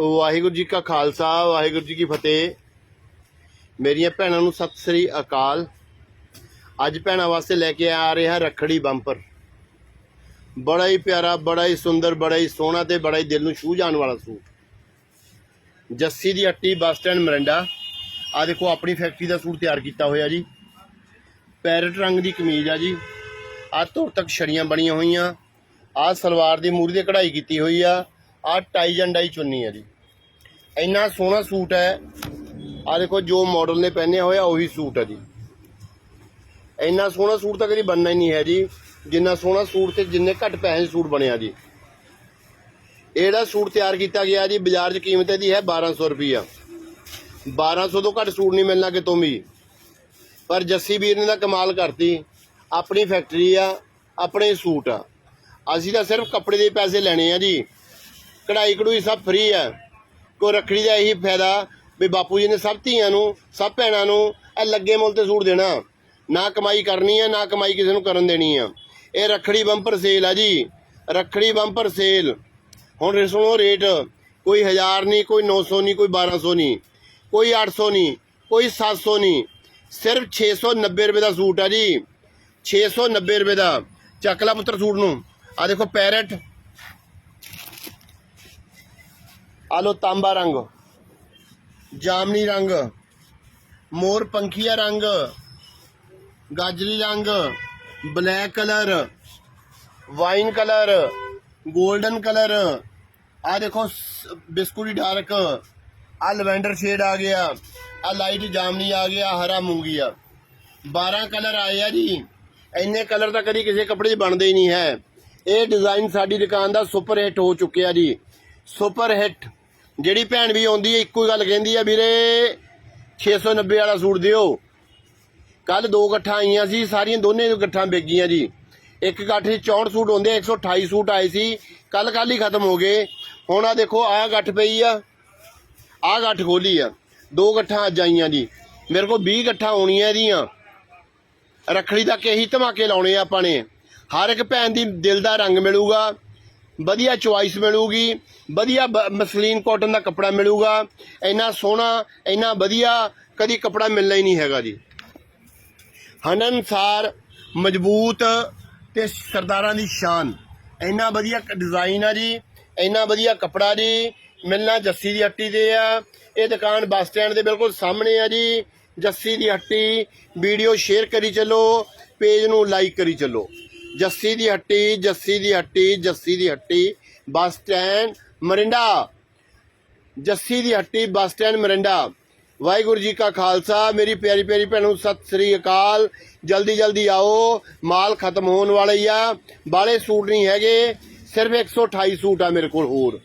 ਵਾਹਿਗੁਰੂ ਜੀ ਕਾ ਖਾਲਸਾ, ਵਾਹਿਗੁਰੂ ਜੀ ਕੀ ਫਤਿਹ। ਮੇਰੀਆਂ ਭੈਣਾਂ ਨੂੰ ਸਤਿ ਸ੍ਰੀ ਅਕਾਲ। ਅੱਜ ਭੈਣਾਂ ਵਾਸਤੇ ਲੈ ਕੇ ਆ ਰਿਹਾ ਰੱਖੜੀ ਬੰਪਰ। ਬੜਾ ਹੀ ਪਿਆਰਾ, ਬੜਾ ਹੀ ਸੁੰਦਰ, ਬੜਾ ਹੀ ਸੋਹਣਾ ਤੇ ਬੜਾ ਹੀ ਦਿਲ ਨੂੰ ਛੂਹ ਜਾਣ ਵਾਲਾ ਸੂਟ। ਜੱਸੀ ਦੀ ਹੱਟੀ ਬੱਸ ਸਟੈਂਡ ਮਰਿੰਡਾ। ਆ ਦੇਖੋ, ਆਪਣੀ ਫੈਕਟਰੀ ਦਾ ਸੂਟ ਤਿਆਰ ਕੀਤਾ ਹੋਇਆ ਜੀ। ਪੈਰਟ ਰੰਗ ਦੀ ਕਮੀਜ਼ ਆ ਜੀ। ਆ ਧੁਰ ਤੱਕ ਛੜੀਆਂ ਬਣੀਆਂ ਹੋਈਆਂ। ਆ ਸਲਵਾਰ ਦੀ ਮੂਰੀ ਤੇ ਕਢਾਈ ਕੀਤੀ ਹੋਈ ਆ। ਆ ਟਾਈ ਜੰਡਾਈ ਚੁੰਨੀ ਹੈ ਜੀ। ਇੰਨਾ ਸੋਹਣਾ ਸੂਟ ਹੈ। ਆ ਦੇਖੋ, ਜੋ ਮਾਡਲ ਨੇ ਪਹਿਨਿਆ ਹੋਇਆ, ਉਹੀ ਸੂਟ ਹੈ ਜੀ। ਇੰਨਾ ਸੋਹਣਾ ਸੂਟ ਤਾਂ ਕਦੀ ਬਣਨਾ ਹੀ ਨਹੀਂ ਹੈ ਜੀ। ਜਿੰਨਾ ਸੋਹਣਾ ਸੂਟ ਤੇ ਜਿੰਨੇ ਘੱਟ ਪੈਸੇ ਸੂਟ ਬਣਿਆ ਜੀ। ਇਹਦਾ ਸੂਟ ਤਿਆਰ ਕੀਤਾ ਗਿਆ ਜੀ, ਬਾਜ਼ਾਰ 'ਚ ਕੀਮਤ ਇਹਦੀ ਹੈ 1200 ਰੁਪਈਆ। 1200 ਤੋਂ ਘੱਟ ਸੂਟ ਨਹੀਂ ਮਿਲਣਾ ਕਿਤੋਂ ਵੀ। ਪਰ ਜੱਸੀ ਵੀਰ ਨੇ ਤਾਂ ਕਮਾਲ ਕਰਤੀ। ਆਪਣੀ ਫੈਕਟਰੀ ਆ, ਆਪਣੇ ਸੂਟ ਆ। ਅਸੀਂ ਤਾਂ ਸਿਰਫ ਕੱਪੜੇ ਦੇ ਪੈਸੇ ਲੈਣੇ ਆ ਜੀ। ਕਢਾਈ ਕਢੂਈ ਸਭ ਫ੍ਰੀ ਹੈ। ਕੋ ਰੱਖੜੀ ਦਾ ਇਹੀ ਫਾਇਦਾ ਵੀ ਬਾਪੂ ਜੀ ਨੇ ਸਭ ਧੀਆਂ ਨੂੰ, ਸਭ ਭੈਣਾਂ ਨੂੰ ਇਹ ਲੱਗੇ ਮੁੱਲ ਤੇ ਸੂਟ ਦੇਣਾ। ਨਾ ਕਮਾਈ ਕਰਨੀ ਹੈ, ਨਾ ਕਮਾਈ ਕਿਸੇ ਨੂੰ ਕਰਨ ਦੇਣੀ ਆ ਇਹ ਰੱਖੜੀ ਬੰਪਰ ਸੇਲ ਆ ਜੀ। ਰੱਖੜੀ ਬੰਪਰ ਸੇਲ ਹੁਣ ਸੁਣੋ ਰੇਟ ਕੋਈ 1000 ਨਹੀਂ, ਕੋਈ 900 ਨਹੀਂ, ਕੋਈ 1200 ਨਹੀਂ, ਕੋਈ 800 ਨਹੀਂ, ਕੋਈ 700 ਨਹੀਂ। ਸਿਰਫ 690 ਰੁਪਏ ਦਾ ਸੂਟ ਆ ਜੀ। 690 ਰੁਪਏ ਦਾ। ਚੱਕਲਾ ਪੁੱਤਰ ਸੂਟ ਨੂੰ। ਆ ਦੇਖੋ ਪੈਰਟ ਆ ਲੋ ਤਾਂਬਾ ਰੰਗ ਜਾਮਨੀ ਰੰਗ ਮੋਰ ਪੰਖੀਆ ਰੰਗ ਗਾਜਰੀ ਰੰਗ black colour wine colour golden colour ਆ ਦੇਖੋ ਸ- ਬਿਸਕੁਟੀ ਡਾਰਕ ਆ ਲਵੈਂਡਰ ਸ਼ੇਡ ਆ ਗਿਆ ਆ ਲਾਈਟ ਜਾਮਨੀ ਆ ਗਿਆ ਹਰਾ ਮੂੰਗੀ ਆ 12 ਕਲਰ ਆਏ ਆ ਜੀ ਇੰਨੇ ਕਲਰ ਤਾਂ ਕਦੀ ਕਿਸੇ ਕੱਪੜੇ 'ਚ ਬਣਦੇ ਹੀ ਨਹੀਂ ਹੈ ਇਹ ਡਿਜ਼ਾਈਨ ਸਾਡੀ ਦੁਕਾਨ ਦਾ ਸੁਪਰ ਹਿੱਟ ਹੋ ਚੁੱਕਿਆ ਜੀ ਸੁਪਰ ਹਿੱਟ ਜਿਹੜੀ ਭੈਣ ਵੀ ਆਉਂਦੀ ਹੈ, ਇੱਕੋ ਹੀ ਗੱਲ ਕਹਿੰਦੀ ਆ ਵੀਰੇ 690 ਵਾਲਾ ਸੂਟ ਦਿਓ। ਕੱਲ ਦੋ ਇਕੱਠਾਂ ਆਈਆਂ ਸੀ, ਸਾਰੀਆਂ ਦੋਨੇ ਇਕੱਠਾਂ ਵਿਕੀਆਂ ਜੀ। ਇੱਕ ਇਕੱਠ 'ਚ 64 ਸੂਟ ਹੁੰਦੇ 128 ਸੂਟ ਆਏ ਸੀ ਕੱਲ ਕੱਲ ਹੀ ਖਤਮ ਹੋ ਗਏ। ਹੁਣ ਆ ਦੇਖੋ, ਆਹ ਇਕੱਠ ਪਈ ਆ, ਆਹ ਇਕੱਠ ਖੋਲੀ ਆ। ਦੋ ਇਕੱਠਾਂ ਅੱਜ ਆਈਆਂ ਜੀ। ਮੇਰੇ ਕੋਲ 20 ਇਕੱਠਾਂ ਆਉਣੀਆਂ ਇਹਦੀਆਂ। ਰੱਖੜੀ ਤੱਕ ਇਹੀ ਧਮਾਕੇ ਲਾਉਣੇ ਆ ਆਪਾਂ ਨੇ। ਹਰ ਇੱਕ ਭੈਣ ਦੀ ਦਿਲ ਦਾ ਰੰਗ ਮਿਲੂਗਾ। ਵਧੀਆ ਚੁਆਇਸ ਮਿਲੂਗੀ, ਵਧੀਆ ਬ- ਮਸਲੀਨ ਕਾਟਨ ਦਾ ਕੱਪੜਾ ਮਿਲੂਗਾ, ਇੰਨਾ ਸੋਹਣਾ, ਇੰਨਾ ਵਧੀਆ ਕਦੀ ਕੱਪੜਾ ਮਿਲਣਾ ਹੀ ਨਹੀਂ ਹੈਗਾ ਜੀ। ਹੰਡਨਸਾਰ ਮਜ਼ਬੂਤ ਤੇ ਸਰਦਾਰਾਂ ਦੀ ਸ਼ਾਨ। ਇੰਨਾ ਵਧੀਆ ਡਿਜ਼ਾਈਨ ਆ ਜੀ, ਇੰਨਾ ਵਧੀਆ ਕੱਪੜਾ ਜੀ, ਮਿਲਣਾ ਜੱਸੀ ਦੀ ਹੱਟੀ ਤੇ ਆ। ਇਹ ਦੁਕਾਨ ਬੱਸ ਸਟੈਂਡ ਦੇ ਬਿਲਕੁਲ ਸਾਹਮਣੇ ਆ ਜੀ। ਜੱਸੀ ਦੀ ਹੱਟੀ, ਵੀਡੀਓ ਸ਼ੇਅਰ ਕਰੀ ਚੱਲੋ, ਪੇਜ ਨੂੰ ਲਾਈਕ ਕਰੀ ਚੱਲੋ। ਜੱਸੀ ਦੀ ਹੱਟੀ, ਜੱਸੀ ਦੀ ਹੱਟੀ, ਜੱਸੀ ਦੀ ਹੱਟੀ, ਬੱਸ ਸਟੈਂਡ, ਮਰਿੰਡਾ। ਜੱਸੀ ਦੀ ਹੱਟੀ, bus stand, Mirinda. Waheguru ji ਕਾ ਖਾਲਸਾ, ਮੇਰੀ ਪਿਆਰੀ ਪਿਆਰੀ ਭੈਣੋ, ਸਤਿ ਸ੍ਰੀ ਅਕਾਲ। ਜਲਦੀ ਜਲਦੀ ਆਓ, ਮਾਲ ਖਤਮ ਹੋਣ ਵਾਲਾ ਹੀ ਆ। ਬਾਲੇ ਸੂਟ ਨਹੀਂ ਹੈਗੇ, ਸਿਰਫ 128 ਸੂਟ ਆ ਮੇਰੇ ਕੋਲ ਹੋਰ।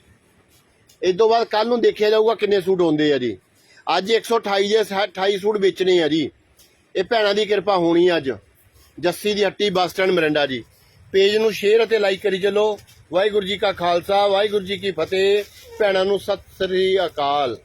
ਇਸ ਤੋਂ ਬਾਅਦ ਕੱਲ ਨੂੰ ਦੇਖਿਆ ਜਾਊਗਾ ਕਿੰਨੇ ਸੂਟ ਹੁੰਦੇ ਆ ਜੀ। ਅੱਜ 128 ਦੇ 28 ਸੂਟ ਵੇਚਣੇ ਆ ਜੀ। ਇਹ ਭੈਣਾਂ ਦੀ ਕਿਰਪਾ ਹੋਣੀ ਅੱਜ। ਜੱਸੀ ਦੀ ਹੱਟੀ bus stand Morinda ji. Page ਨੂੰ ਸ਼ੇਅਰ ਅਤੇ ਲਾਈਕ ਕਰੀ ਚੱਲੋ। ਵਾਹਿਗੁਰੂ ਜੀ ਕਾ ਖਾਲਸਾ, ਵਾਹਿਗੁਰੂ ਜੀ ਕੀ ਫਤਿਹ। ਭੈਣਾਂ ਨੂੰ ਸਤਿ ਸ੍ਰੀ ਅਕਾਲ।